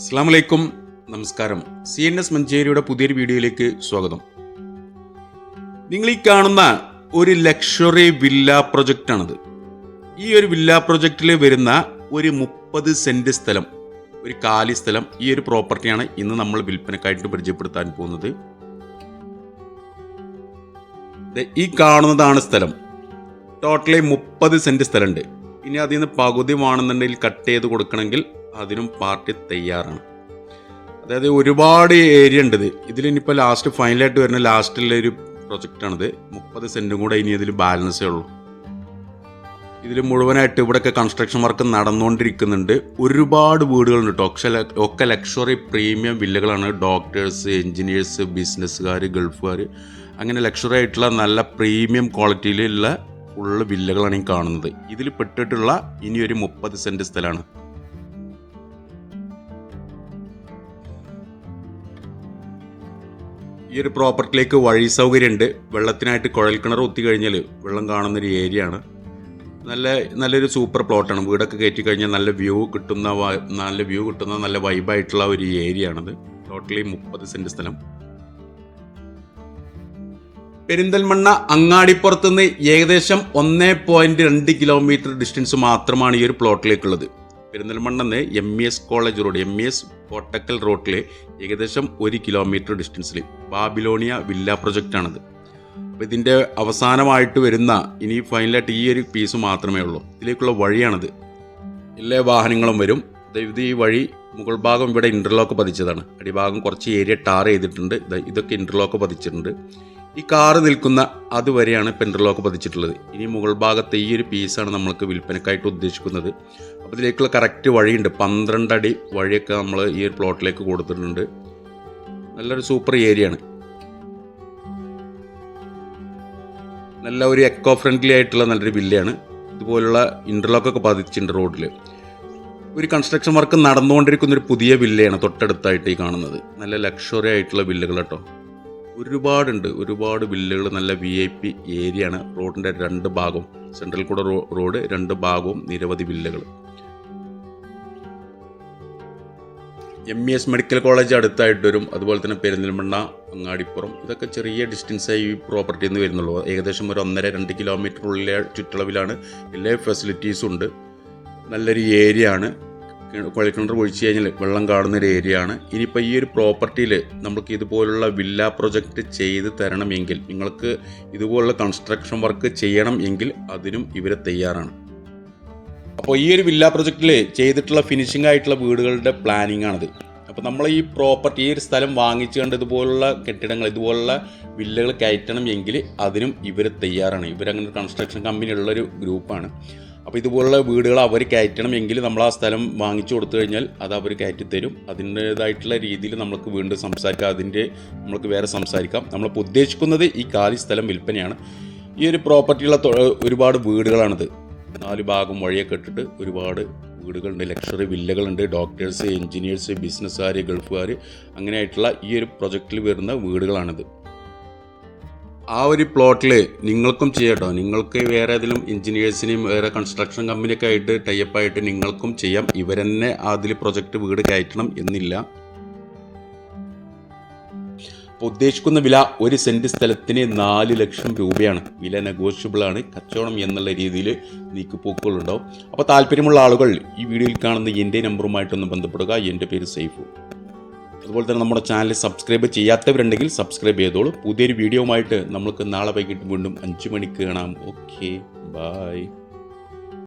അസ്ലാമലൈക്കും നമസ്കാരം. C N S മഞ്ചേരിയുടെ പുതിയൊരു വീഡിയോയിലേക്ക് സ്വാഗതം. നിങ്ങൾ ഈ കാണുന്ന ഒരു ലക്ഷറി വില്ല പ്രൊജക്റ്റാണിത്. ഈ ഒരു വില്ല പ്രൊജക്റ്റിൽ വരുന്ന ഒരു മുപ്പത് സെന്റ് സ്ഥലം ഒരു കാലി സ്ഥലം ഈ ഒരു പ്രോപ്പർട്ടിയാണ് ഇന്ന് നമ്മൾ വിൽപ്പനക്കായിട്ട് പരിചയപ്പെടുത്താൻ പോകുന്നത്. ഈ കാണുന്നതാണ് സ്ഥലം. ടോട്ടലി മുപ്പത് സെന്റ് സ്ഥലമുണ്ട്. ഇനി അതിൽ നിന്ന് പകുതി വേണമെന്നുണ്ടെങ്കിൽ കട്ട് ചെയ്ത് കൊടുക്കണമെങ്കിൽ അതിനും പാർട്ടി തയ്യാറാണ്. അതായത് ഒരുപാട് ഏരിയ ഉണ്ട് ഇത് ഇതിലിനിപ്പോൾ ലാസ്റ്റ് ഫൈനലായിട്ട് വരുന്ന ലാസ്റ്റിലെ ഒരു പ്രൊജക്റ്റാണിത് മുപ്പത് സെന്റും കൂടെ ഇനി ഇതിൽ ബാലൻസേ ഉള്ളൂ. ഇതിൽ മുഴുവനായിട്ട് ഇവിടെയൊക്കെ കൺസ്ട്രക്ഷൻ വർക്ക് നടന്നുകൊണ്ടിരിക്കുന്നുണ്ട് ഒരുപാട് വീടുകളുണ്ട് ഒക്കെ ലക്ഷറി പ്രീമിയം വില്ലകളാണ്. ഡോക്ടേഴ്സ് എൻജിനീയേഴ്സ് ബിസിനസ്സുകാർ ഗൾഫുകാർ അങ്ങനെ ലക്ഷറി ആയിട്ടുള്ള നല്ല പ്രീമിയം ക്വാളിറ്റിയിലുള്ള ഉള്ള വില്ലകളാണ് ഈ കാണുന്നത്. ഇതിൽ പെട്ടിട്ടുള്ള ഇനി ഒരു മുപ്പത് സെന്റ് സ്ഥലമാണ്. ഈ ഒരു പ്രോപ്പർട്ടിയിലേക്ക് വഴി സൗകര്യമുണ്ട്. വെള്ളത്തിനായിട്ട് കുഴൽക്കിണർ ഒത്തി കഴിഞ്ഞാൽ വെള്ളം കാണുന്നൊരു ഏരിയ ആണ് നല്ല നല്ലൊരു സൂപ്പർ പ്ലോട്ടാണ്. വീടൊക്കെ കയറ്റി കഴിഞ്ഞാൽ നല്ല വ്യൂ കിട്ടുന്ന നല്ല വ്യൂ കിട്ടുന്ന നല്ല വൈബായിട്ടുള്ള ഒരു ഏരിയ ആണത് ടോട്ടലി മുപ്പത് സെന്റ് സ്ഥലം. പെരിന്തൽമണ്ണ അങ്ങാടിപ്പുറത്ത് നിന്ന് ഏകദേശം ഒന്നേ പോയിന്റ് രണ്ട് കിലോമീറ്റർ ഡിസ്റ്റൻസ് മാത്രമാണ് ഈ ഒരു പ്ലോട്ടിലേക്കുള്ളത് പെരിന്തൽമണ്ണെന്ന് M E S college road M E S Kottakkal റോഡിൽ ഏകദേശം ഒരു കിലോമീറ്റർ ഡിസ്റ്റൻസിൽ ബാബിലോണിയ വില്ല പ്രൊജക്റ്റാണിത്. അപ്പോൾ ഇതിന്റെ അവസാനമായിട്ട് വരുന്ന ഇനി ഫൈനലായിട്ട് ഈ ഒരു പീസ് മാത്രമേ ഉള്ളൂ. ഇതിലേക്കുള്ള വഴിയാണത്. എല്ലാ വാഹനങ്ങളും വരും. ഇത് ഈ വഴി മുകൾ ഭാഗം ഇവിടെ ഇന്റർലോക്ക് പതിച്ചതാണ്. അടിഭാഗം കുറച്ച് ഏരിയ ടാർ ചെയ്തിട്ടുണ്ട്. ഇതൊക്കെ ഇന്റർലോക്ക് പതിച്ചിട്ടുണ്ട്. ഈ കാറ് നിൽക്കുന്ന അതുവരെയാണ് ഇപ്പം ഇന്റർലോക്ക് പതിച്ചിട്ടുള്ളത്. ഇനി മുകൾ ഭാഗത്തെ ഈ ഒരു പീസാണ് നമ്മൾക്ക് വിൽപ്പനക്കായിട്ട് ഉദ്ദേശിക്കുന്നത്. അപ്പോൾ ഇതിലേക്കുള്ള കറക്റ്റ് വഴിയുണ്ട്. പന്ത്രണ്ട് അടി വഴിയൊക്കെ നമ്മൾ ഈ ഒരു പ്ലോട്ടിലേക്ക് കൊടുത്തിട്ടുണ്ട്. നല്ലൊരു സൂപ്പർ ഏരിയയാണ് നല്ല ഒരു എക്കോ ഫ്രണ്ട്ലി ആയിട്ടുള്ള നല്ലൊരു വില്ലയാണ് ഇതുപോലുള്ള ഇന്റർലോക്കൊക്കെ പതിച്ചിട്ടുണ്ട് റോഡിൽ ഒരു കൺസ്ട്രക്ഷൻ വർക്ക് നടന്നുകൊണ്ടിരിക്കുന്ന ഒരു പുതിയ വില്ലയാണ് തൊട്ടടുത്തായിട്ട് ഈ കാണുന്നത്. നല്ല ലക്ഷറി ആയിട്ടുള്ള വില്ലകൾ കേട്ടോ ഒരുപാടുണ്ട്. ഒരുപാട് വില്ലകൾ നല്ല വി ഐ പി ഏരിയയാണ് റോഡിന്റെ രണ്ട് ഭാഗവും സെൻട്രൽ കൂടെ റോഡ് രണ്ട് ഭാഗവും നിരവധി വില്ലകൾ M E S medical college അടുത്തായിട്ട് വരും. അതുപോലെ തന്നെ പെരിന്തൽമണ്ണ അങ്ങാടിപ്പുറം. ഇതൊക്കെ ചെറിയ ഡിസ്റ്റൻസായി ഈ പ്രോപ്പർട്ടിയിൽ നിന്ന് വരുന്നുള്ളൂ. ഏകദേശം ഒരു ഒന്നര രണ്ട് കിലോമീറ്റർ ഉള്ളിലെ ചുറ്റളവിലാണ്. എല്ലാ ഫെസിലിറ്റീസും ഉണ്ട്. നല്ലൊരു ഏരിയ ആണ്. കുഴൽക്കിണർ ഒഴിച്ചു കഴിഞ്ഞാൽ വെള്ളം കാണുന്ന ഒരു ഏരിയ ആണ്. ഇനിയിപ്പോൾ ഈ ഒരു പ്രോപ്പർട്ടിയിൽ നമുക്ക് ഇതുപോലുള്ള വില്ല പ്രൊജക്റ്റ് ചെയ്ത് തരണമെങ്കിൽ നിങ്ങൾക്ക് ഇതുപോലുള്ള കൺസ്ട്രക്ഷൻ വർക്ക് ചെയ്യണം എങ്കിൽ അതിനും ഇവരെ തയ്യാറാണ്. അപ്പോൾ ഈ ഒരു വില്ല പ്രൊജക്റ്റിൽ ചെയ്തിട്ടുള്ള ഫിനിഷിംഗ് ആയിട്ടുള്ള വീടുകളുടെ പ്ലാനിങ് ആണിത്. അപ്പോൾ നമ്മൾ ഈ പ്രോപ്പർട്ടി ഈ ഒരു സ്ഥലം വാങ്ങിച്ചു കണ്ട് ഇതുപോലുള്ള കെട്ടിടങ്ങൾ ഇതുപോലുള്ള വില്ലകൾ കയറ്റണം എങ്കിൽ അതിനും ഇവർ തയ്യാറാണ്. ഇവരങ്ങനെ കൺസ്ട്രക്ഷൻ കമ്പനി ഉള്ളൊരു ഗ്രൂപ്പാണ് അപ്പോൾ ഇതുപോലുള്ള വീടുകൾ അവർ കയറ്റണം എങ്കിൽ നമ്മൾ ആ സ്ഥലം വാങ്ങിച്ചു കൊടുത്തു കഴിഞ്ഞാൽ അത് അവർ കയറ്റി തരും. അതിന്റേതായിട്ടുള്ള രീതിയിൽ നമുക്ക് വീണ്ടും സംസാരിക്കാം. അതിന്റെ നമുക്ക് വേറെ സംസാരിക്കാം. നമ്മളിപ്പോൾ ഉദ്ദേശിക്കുന്നത് ഈ കാലി സ്ഥലം വിൽപ്പനയാണ്. ഈ ഒരു പ്രോപ്പർട്ടിയുള്ള ഒരുപാട് വീടുകളാണിത്. നാല് ഭാഗം വഴിയൊക്കെ ഇട്ടിട്ട് ഒരുപാട് വീടുകളുണ്ട്. ലക്ഷറി വില്ലകളുണ്ട്. ഡോക്ടേഴ്സ് എൻജിനീയേഴ്സ് ബിസിനസ്സുകാർ ഗൾഫുകാർ അങ്ങനെയായിട്ടുള്ള ഈ ഒരു പ്രൊജക്റ്റിൽ വരുന്ന വീടുകളാണിത്. ആ ഒരു പ്ലോട്ടിൽ നിങ്ങൾക്കും ചെയ്യാട്ടോ നിങ്ങൾക്ക് വേറെ ഏതെങ്കിലും എഞ്ചിനീയേഴ്സിനെയും വേറെ കൺസ്ട്രക്ഷൻ കമ്പനിയൊക്കെ ആയിട്ട് ടൈപ്പ് ആയിട്ട് നിങ്ങൾക്കും ചെയ്യാം. ഇവരെന്നെ അതിൽ പ്രൊജക്റ്റ് വീട് കയറ്റണം എന്നില്ല. അപ്പോൾ ഉദ്ദേശിക്കുന്ന വില ഒരു സെന്റ് സ്ഥലത്തിന് നാല് ലക്ഷം രൂപയാണ്. വില നെഗോഷ്യബിൾ ആണ്. കച്ചവടം എന്നുള്ള രീതിയിൽ നീക്കുപോക്കുകളുണ്ടാവും അപ്പോൾ താല്പര്യമുള്ള ആളുകൾ ഈ വീഡിയോയിൽ കാണുന്ന എന്റെ നമ്പറുമായിട്ടൊന്ന് ബന്ധപ്പെടുക. എന്റെ പേര് സൈഫു. അതുപോലെ തന്നെ നമ്മുടെ ചാനൽ സബ്സ്ക്രൈബ് ചെയ്യാത്തവരുണ്ടെങ്കിൽ സബ്സ്ക്രൈബ് ചെയ്തോളൂ. പുതിയൊരു വീഡിയോയുമായിട്ട് നമുക്ക് നാളെ വൈകിട്ട് വീണ്ടും അഞ്ച് മണിക്ക് കാണാം. Okay bye